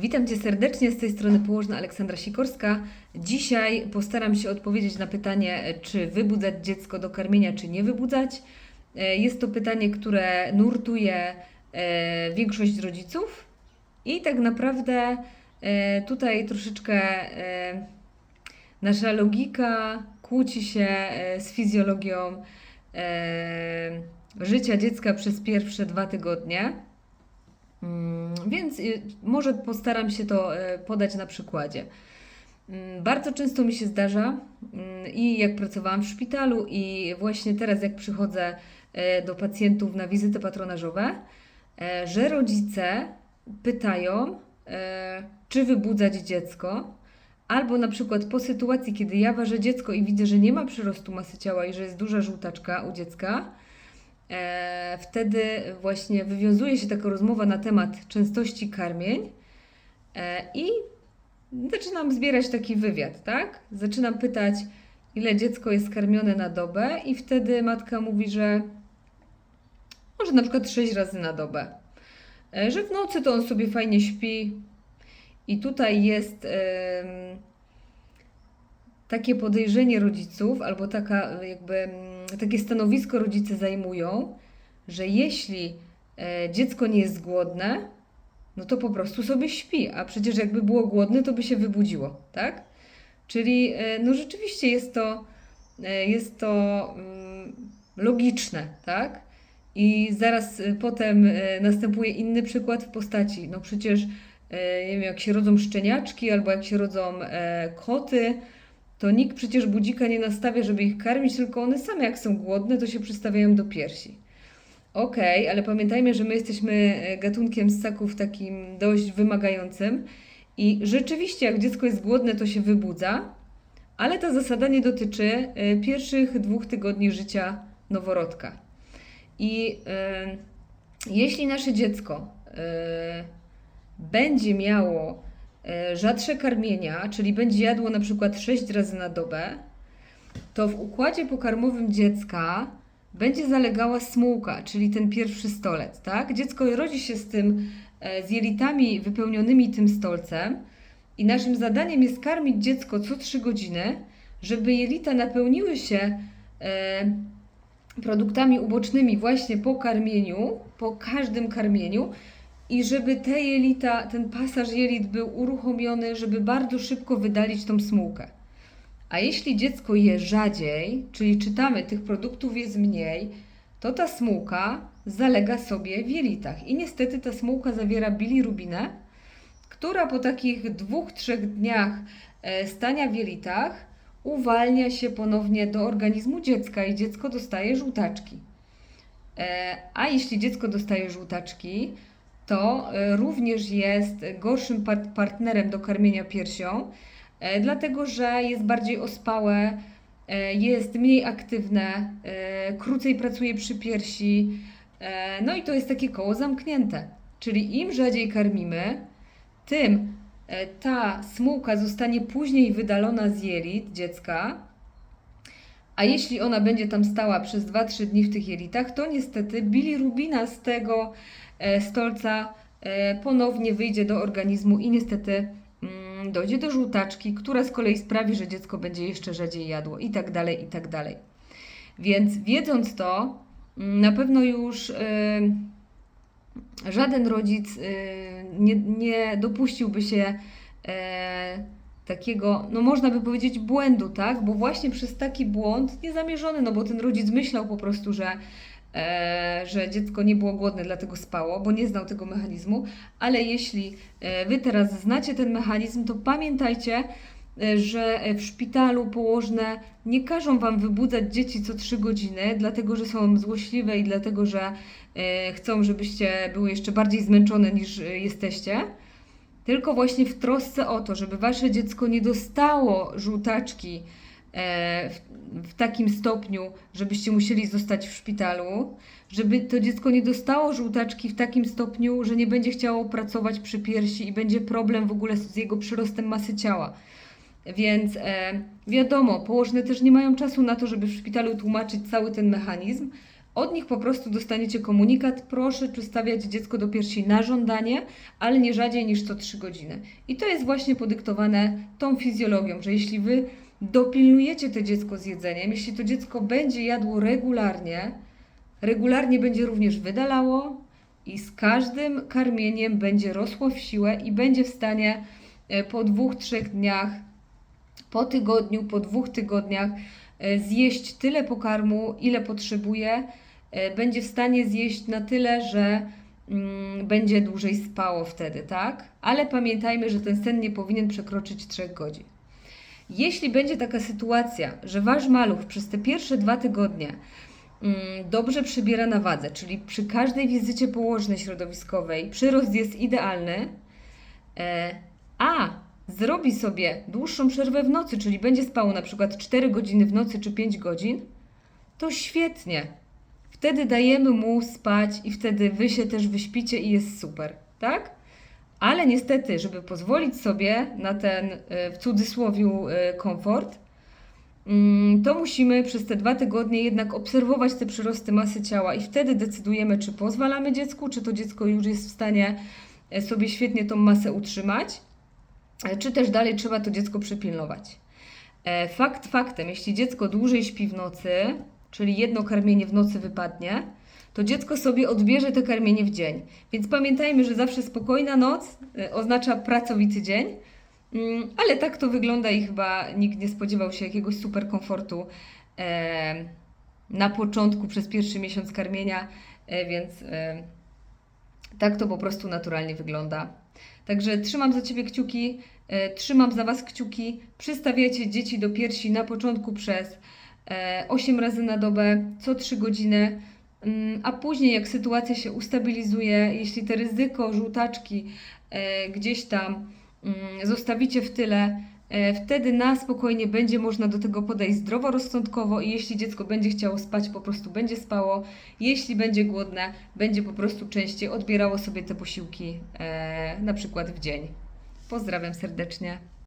Witam Cię serdecznie, z tej strony położna Aleksandra Sikorska. Dzisiaj postaram się odpowiedzieć na pytanie, czy wybudzać dziecko do karmienia, czy nie wybudzać. E, Jest to pytanie, które nurtuje e, większość rodziców i tak naprawdę e, tutaj troszeczkę nasza logika kłóci się z fizjologią życia dziecka przez pierwsze dwa tygodnie. Mm, Więc y, może postaram się to e, podać na przykładzie. Mm, Bardzo często mi się zdarza mm, i jak pracowałam w szpitalu, i właśnie teraz, jak przychodzę e, do pacjentów na wizyty patronażowe, e, że rodzice pytają, czy wybudzać dziecko, albo na przykład po sytuacji, kiedy ja ważę dziecko i widzę, że nie ma przyrostu masy ciała i że jest duża żółtaczka u dziecka, wtedy właśnie wywiązuje się taka rozmowa na temat częstości karmień e, i zaczynam zbierać taki wywiad, tak? Zaczynam pytać, ile dziecko jest karmione na dobę i wtedy matka mówi, że może na przykład 6 razy na dobę. E, Że w nocy to on sobie fajnie śpi i tutaj jest takie podejrzenie rodziców, albo taka e, jakby mm, takie stanowisko rodzice zajmują, że jeśli e, dziecko nie jest głodne, no to po prostu sobie śpi, a przecież jakby było głodne, to by się wybudziło, tak? Czyli e, no rzeczywiście jest to, e, jest to mm, logiczne, tak? I zaraz potem następuje inny przykład w postaci, no przecież nie wiem, jak się rodzą szczeniaczki albo jak się rodzą koty, to nikt przecież budzika nie nastawia, żeby ich karmić, tylko one same jak są głodne, to się przystawiają do piersi. Okej, ale pamiętajmy, że my jesteśmy e, gatunkiem ssaków takim dość wymagającym i rzeczywiście jak dziecko jest głodne, to się wybudza, ale ta zasada nie dotyczy e, pierwszych dwóch tygodni życia noworodka. I jeśli nasze dziecko e, będzie miało rzadsze karmienia, czyli będzie jadło na przykład 6 razy na dobę, to w układzie pokarmowym dziecka będzie zalegała smułka, czyli ten pierwszy stolec, tak? Dziecko rodzi się z tym, e, z jelitami wypełnionymi tym stolcem i naszym zadaniem jest karmić dziecko co 3 godziny, żeby jelita napełniły się e, produktami ubocznymi właśnie po karmieniu, po każdym karmieniu i żeby te jelita, ten pasaż jelit był uruchomiony, żeby bardzo szybko wydalić tą smułkę. A jeśli dziecko je rzadziej, czyli czytamy, tych produktów jest mniej, to ta smułka zalega sobie w jelitach. I niestety ta smułka zawiera bilirubinę, która po takich dwóch, trzech dniach e, stania w jelitach uwalnia się ponownie do organizmu dziecka i dziecko dostaje żółtaczki. E, A jeśli dziecko dostaje żółtaczki, to e, również jest gorszym par- partnerem do karmienia piersią, e, dlatego że jest bardziej ospałe, e, jest mniej aktywne, krócej pracuje przy piersi. No i to jest takie koło zamknięte. Czyli im rzadziej karmimy, tym ta smułka zostanie później wydalona z jelit dziecka, a jeśli ona będzie tam stała przez 2-3 dni w tych jelitach, to niestety bilirubina z tego e, stolca e, ponownie wyjdzie do organizmu i niestety mm, dojdzie do żółtaczki, która z kolei sprawi, że dziecko będzie jeszcze rzadziej jadło i tak dalej, i tak dalej. Więc wiedząc to, mm, na pewno już e, żaden rodzic nie, nie dopuściłby się takiego, no można by powiedzieć, błędu, tak? Bo właśnie przez taki błąd niezamierzony, no bo ten rodzic myślał po prostu, że, e, że dziecko nie było głodne, dlatego spało, bo nie znał tego mechanizmu. Ale jeśli e, Wy teraz znacie ten mechanizm, to pamiętajcie, e, że w szpitalu położne nie każą Wam wybudzać dzieci co 3 godziny, dlatego że są złośliwe i dlatego, że e, chcą, żebyście były jeszcze bardziej zmęczone niż e, jesteście tylko właśnie w trosce o to, żeby wasze dziecko nie dostało żółtaczki e, w, takim stopniu, żebyście musieli zostać w szpitalu, żeby to dziecko nie dostało żółtaczki w takim stopniu, że nie będzie chciało pracować przy piersi i będzie problem w ogóle z jego przyrostem masy ciała. Więc e, wiadomo, położne też nie mają czasu na to, żeby w szpitalu tłumaczyć cały ten mechanizm, Od nich po prostu dostaniecie komunikat, proszę przystawiać dziecko do piersi na żądanie, ale nie rzadziej niż co 3 godziny. I to jest właśnie podyktowane tą fizjologią, że jeśli wy dopilnujecie to dziecko z jedzeniem, jeśli to dziecko będzie jadło regularnie, regularnie będzie również wydalało i z każdym karmieniem będzie rosło w siłę i będzie w stanie e, po dwóch, trzech dniach, po tygodniu, po dwóch tygodniach e, zjeść tyle pokarmu, ile potrzebuje, będzie w stanie zjeść na tyle, że mm, będzie dłużej spało wtedy, tak? Ale pamiętajmy, że ten sen nie powinien przekroczyć 3 godzin. Jeśli będzie taka sytuacja, że wasz maluch przez te pierwsze dwa tygodnie mm, dobrze przybiera na wadze, czyli przy każdej wizycie położnej środowiskowej przyrost jest idealny, e, a zrobi sobie dłuższą przerwę w nocy, czyli będzie spał na przykład 4 godziny w nocy czy 5 godzin, to świetnie. Wtedy dajemy mu spać i wtedy wy się też wyśpicie i jest super, tak? Ale niestety, żeby pozwolić sobie na ten e, w cudzysłowiu e, komfort, mm, to musimy przez te dwa tygodnie jednak obserwować te przyrosty masy ciała i wtedy decydujemy, czy pozwalamy dziecku, czy to dziecko już jest w stanie e, sobie świetnie tą masę utrzymać, czy też dalej trzeba to dziecko przypilnować. Fakt faktem, jeśli dziecko dłużej śpi w nocy, czyli jedno karmienie w nocy wypadnie, to dziecko sobie odbierze to karmienie w dzień. Więc pamiętajmy, że zawsze spokojna noc e, oznacza pracowity dzień, Mm, ale tak to wygląda i chyba nikt nie spodziewał się jakiegoś super komfortu na początku przez pierwszy miesiąc karmienia, e, więc tak to po prostu naturalnie wygląda. Także trzymam za Ciebie kciuki, e, trzymam za Was kciuki. Przystawiajcie dzieci do piersi na początku przez 8 razy na dobę, co 3 godziny, Mm, a później jak sytuacja się ustabilizuje, jeśli te ryzyko żółtaczki e, gdzieś tam mm, zostawicie w tyle, e, wtedy na spokojnie będzie można do tego podejść zdroworozsądkowo i jeśli dziecko będzie chciało spać, po prostu będzie spało. Jeśli będzie głodne, będzie po prostu częściej odbierało sobie te posiłki, e, na przykład w dzień. Pozdrawiam serdecznie.